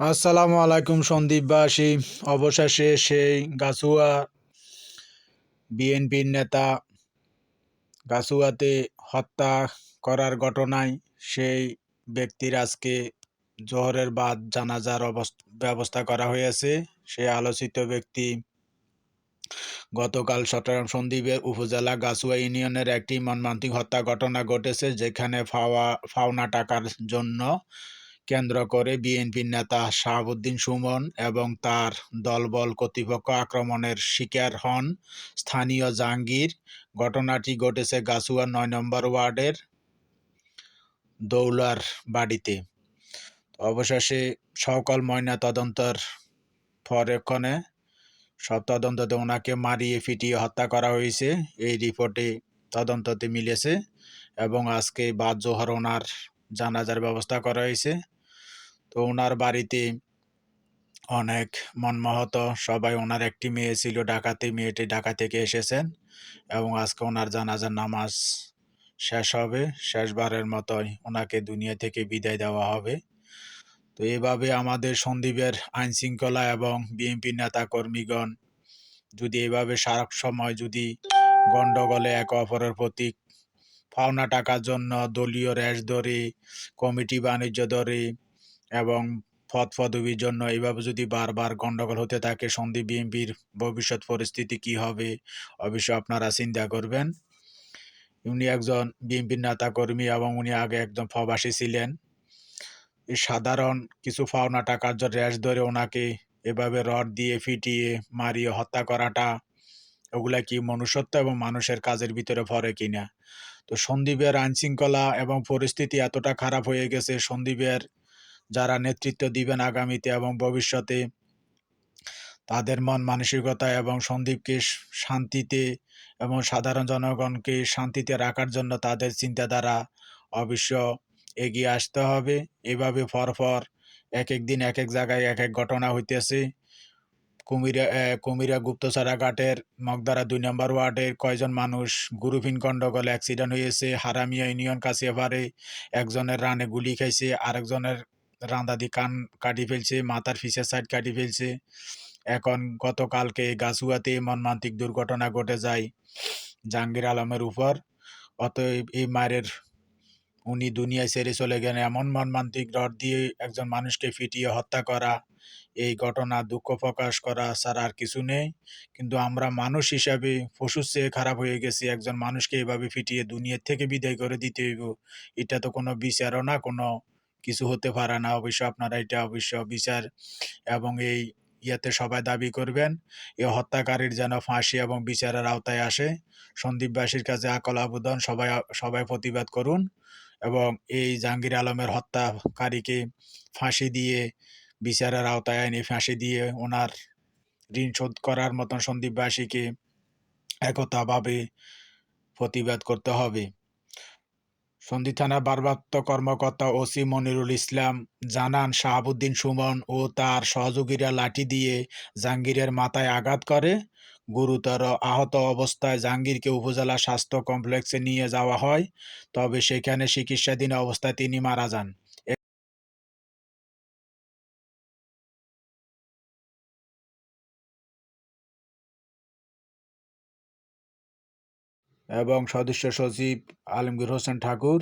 আসসালামু আলাইকুম সন্দীপবাসী অবশেষে সেই গাছুয়া বিএনপির নেতা গাছুয়াতে হত্যা করার ঘটনায় সেই ব্যক্তির আজকে জোহরের বাদ জানাজার অবস্থা ব্যবস্থা করা হয়েছে। সেই আলোচিত ব্যক্তি গতকাল চট্টগ্রাম সন্দ্বীপের উপজেলা গাছুয়া ইউনিয়নের একটি মর্মান্তিক হত্যা ঘটনা ঘটেছে, যেখানে ফাওয়া ফাওনা টাকার জন্য কেন্দ্র করে বিএনপির নেতা শাহাবুদ্দিন সুমন এবং তার দলবল কর্তৃপক্ষ আক্রমণের শিকার হন স্থানীয় জাহাঙ্গীর। ঘটনাটি ঘটেছে গাছুয়া নয় নম্বর ওয়ার্ডের দৌলার বাড়িতে। অবশেষে সকল ময়না তদন্তর পরেক্ষণে সব তদন্ততে ওনাকে মারিয়ে ফিটিয়ে হত্যা করা হয়েছে। এই রিপোর্টে তদন্ততে মিলেছে এবং আজকে বাদ জোহর ওনার জানাজার ব্যবস্থা করা হয়েছে। তো ওনার বাড়িতে অনেক মনমহত সবাই ওনার একটি মেয়ে ছিল ঢাকাতে মেয়েটি ঢাকা থেকে এসেছেন এবং আজকে ওনার জানাজার নামাজ শেষ হবে। শেষবারের মতোই ওনাকে দুনিয়া থেকে বিদায় দেওয়া হবে। তো এভাবে আমাদের সন্দীপের আইন শৃঙ্খলা এবং বিএনপি নেতা কর্মীগণ যদি এভাবে সারা সময় যদি গণ্ডগোলে এক অপরের প্রতি পাওনা টাকার জন্য দলীয় র্যাশ ধরে, কমিটি বাণিজ্য ধরে এবং পদ জন্য এইভাবে যদি বারবার গণ্ডগোল হতে থাকে সন্দীপ বিএনপির ভবিষ্যৎ পরিস্থিতি কি হবে, অবশ্যই আপনারা চিন্তা করবেন। উনি একজন বিএনপির নেতা কর্মী এবং উনি আগে একদম প্রবাসী ছিলেন। সাধারণ কিছু পাওনা টাকার জন্য র্যাশ ধরে ওনাকে এভাবে রড দিয়ে ফিটিয়ে মারিয়ে হত্যা করাটা, ওগুলা কি মনুষ্যত্ব এবং মানুষের কাজের ভিতরে পড়ে কিনা? তো সন্দীপের আইনশৃঙ্খলা এবং পরিস্থিতি এতটা খারাপ হয়ে গেছে, সন্দীপের যারা নেতৃত্ব দিবেন আগামীতে এবং ভবিষ্যতে, তাদের মন মানসিকতা এবং সন্দীপকে শান্তিতে এবং সাধারণ জনগণকে শান্তিতে রাখার জন্য তাদের চিন্তাধারা অবশ্য এগিয়ে আসতে হবে। এভাবে পরপর এক এক দিন এক এক জায়গায় এক এক ঘটনা হইতেছে। কুমিরা কুমিরা গুপ্তছড়া ঘাটের মগদারা দুই নম্বর ওয়ার্ডের কয়জন মানুষ গুরুফিন গন্ডগোল অ্যাক্সিডেন্ট হয়েছে হারামিয়া ইউনিয়ন কাছিয়াপাড়ে একজনের রানে গুলি খাইছে, আরেকজনের রান্দাদি কান কাটি ফেলছে, মাথার ফিসের সাইড কাটি ফেলছে। এখন গতকালকে গাছুয়াতে মর্মান্তিক দুর্ঘটনা ঘটে যায় জাহাঙ্গীর আলমের উপর। অতএব এই মায়ের উনি দুনিয়ায় ছেড়ে চলে গেলেন। এমন মর্মান্তিক রড দিয়ে একজন মানুষকে ফিটিয়ে হত্যা করা এই ঘটনা দুঃখ প্রকাশ করা ছাড়া আর কিছু নেই। কিন্তু আমরা মানুষ হিসাবে পশুর চেয়ে খারাপ হয়ে গেছি। একজন মানুষকে এভাবে ফিটিয়ে দুনিয়ার থেকে বিদায় করে দিতে হইব। এটা তো কোনো বিচারও না, কোনো কিছু হতে পারে না। অবশ্য আপনারা এটা অবশ্য বিচার এবং এই ইয়াতে সবাই দাবি করবেন এ হত্যাকারীর যেন ফাঁসি এবং বিচারের আওতায় আসে। সন্দীপবাসীর কাছে আকল আবেদন, সবাই সবাই প্রতিবাদ করুন এবং এই জাহাঙ্গীর আলমের হত্যাকারীকে ফাঁসি দিয়ে বিচারের আওতায় এনে ফাঁসি দিয়ে ওনার ঋণ শোধ করার মতন সন্দীপবাসীকে একতাভাবে প্রতিবাদ করতে হবে। সন্ধি থানার ভারপ্রাপ্ত কর্মকর্তা ওসি মনিরুল ইসলাম জানান, শাহাবুদ্দিন সুমন ও তার সহযোগীরা লাঠি দিয়ে জাহাঙ্গীরের মাথায় আঘাত করে। গুরুতর আহত অবস্থায় জাহাঙ্গীরকে উপজেলা স্বাস্থ্য কমপ্লেক্সে নিয়ে যাওয়া হয়, তবে সেখানে চিকিৎসাধীন অবস্থায় তিনি মারা যান। এবং সদস্য সচিব আলমগীর হোসেন ঠাকুর